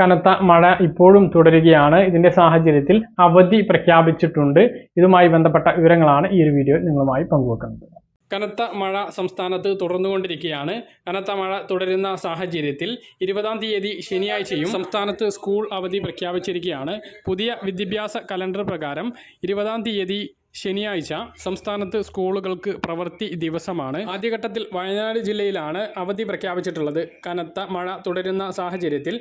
കനത്ത മഴ ഇപ്പോഴും തുടരുകയാണ്. ഇതിന്റെ സാഹചര്യത്തിൽ അവധി പ്രഖ്യാപിച്ചിട്ടുണ്ട്. ഇതുമായി ബന്ധപ്പെട്ട വിവരങ്ങളാണ് ഈ ഒരു വീഡിയോ നിങ്ങളുമായി പങ്കുവെക്കുന്നത്. കനത്ത മഴ സംസ്ഥാനത്ത് തുടർന്നുകൊണ്ടിരിക്കുകയാണ്. കനത്ത മഴ തുടരുന്ന സാഹചര്യത്തിൽ ഇരുപതാം തീയതി ശനിയാഴ്ചയും സംസ്ഥാനത്ത് സ്കൂൾ അവധി പ്രഖ്യാപിച്ചിരിക്കുകയാണ്. പുതിയ വിദ്യാഭ്യാസ കലണ്ടർ പ്രകാരം ഇരുപതാം തീയതി ശനിയാഴ്ച സംസ്ഥാനത്ത് സ്കൂളുകൾക്ക് പ്രവൃത്തി ദിവസമാണ്. ആദ്യഘട്ടത്തിൽ വയനാട് ജില്ലയിലാണ് അവധി പ്രഖ്യാപിച്ചിട്ടുള്ളത്. കനത്ത മഴ തുടരുന്ന സാഹചര്യത്തിൽ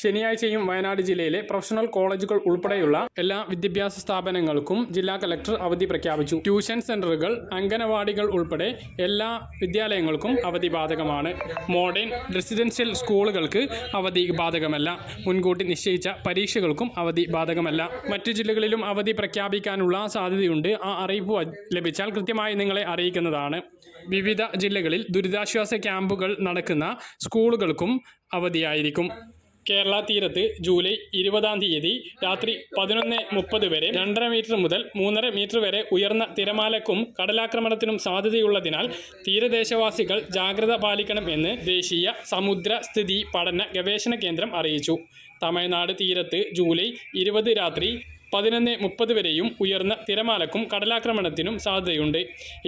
ശനിയാഴ്ചയും വയനാട് ജില്ലയിലെ പ്രൊഫഷണൽ കോളേജുകൾ ഉൾപ്പെടെയുള്ള എല്ലാ വിദ്യാഭ്യാസ സ്ഥാപനങ്ങൾക്കും ജില്ലാ കലക്ടർ അവധി പ്രഖ്യാപിച്ചു. ട്യൂഷൻ സെന്ററുകൾ അംഗനവാടികൾ ഉൾപ്പെടെ എല്ലാ വിദ്യാലയങ്ങൾക്കും അവധി ബാധകമാണ്. മോഡേൺ റെസിഡൻഷ്യൽ സ്കൂളുകൾക്ക് അവധി ബാധകമല്ല. മുൻകൂട്ടി നിശ്ചയിച്ച പരീക്ഷകൾക്കും അവധി ബാധകമല്ല. മറ്റു ജില്ലകളിലും അവധി പ്രഖ്യാപിക്കാനുള്ള സാധ്യതയുണ്ട്. ആ അറിയിപ്പ് ലഭിച്ചാൽ കൃത്യമായി നിങ്ങളെ അറിയിക്കുന്നതാണ്. വിവിധ ജില്ലകളിൽ ദുരിതാശ്വാസ ക്യാമ്പുകൾ നടക്കുന്ന സ്കൂളുകൾക്കും അവധിയായിരിക്കും. കേരള തീരത്ത് ജൂലൈ ഇരുപതാം തീയതി രാത്രി പതിനൊന്ന് മുപ്പത് വരെ രണ്ടര മീറ്റർ മുതൽ മൂന്നര മീറ്റർ വരെ ഉയർന്ന തിരമാലക്കും കടലാക്രമണത്തിനും സാധ്യതയുള്ളതിനാൽ തീരദേശവാസികൾ ജാഗ്രത പാലിക്കണം എന്ന് ദേശീയ സമുദ്ര സ്ഥിതി പഠന ഗവേഷണ കേന്ദ്രം അറിയിച്ചു. തമിഴ്നാട് തീരത്ത് ജൂലൈ ഇരുപത് രാത്രി പതിനൊന്ന് മുപ്പത് വരെയും ഉയർന്ന തിരമാലക്കും കടലാക്രമണത്തിനും സാധ്യതയുണ്ട്.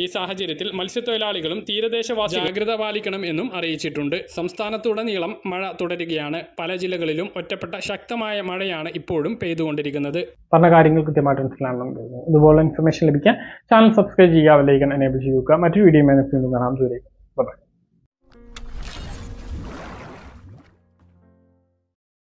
ഈ സാഹചര്യത്തിൽ മത്സ്യത്തൊഴിലാളികളും തീരദേശവാസി ജാഗ്രത പാലിക്കണം എന്നും അറിയിച്ചിട്ടുണ്ട്. സംസ്ഥാനത്തുടനീളം മഴ തുടരുകയാണ്. പല ജില്ലകളിലും ഒറ്റപ്പെട്ട ശക്തമായ മഴയാണ് ഇപ്പോഴും പെയ്തുകൊണ്ടിരിക്കുന്നത്. പറഞ്ഞ കാര്യങ്ങൾ കൃത്യമായിട്ട് മനസ്സിലാണെന്ന് ഇതുപോലെ ഇൻഫർമേഷൻ ലഭിക്കാൻ ചാനൽ സബ്സ്ക്രൈബ് ചെയ്യുക ലൈക്കൻ എനേബിൾ ചെയ്യുക. മറ്റൊരു വീഡിയോ കാണാം. ദൂരേക്ക് ബൈ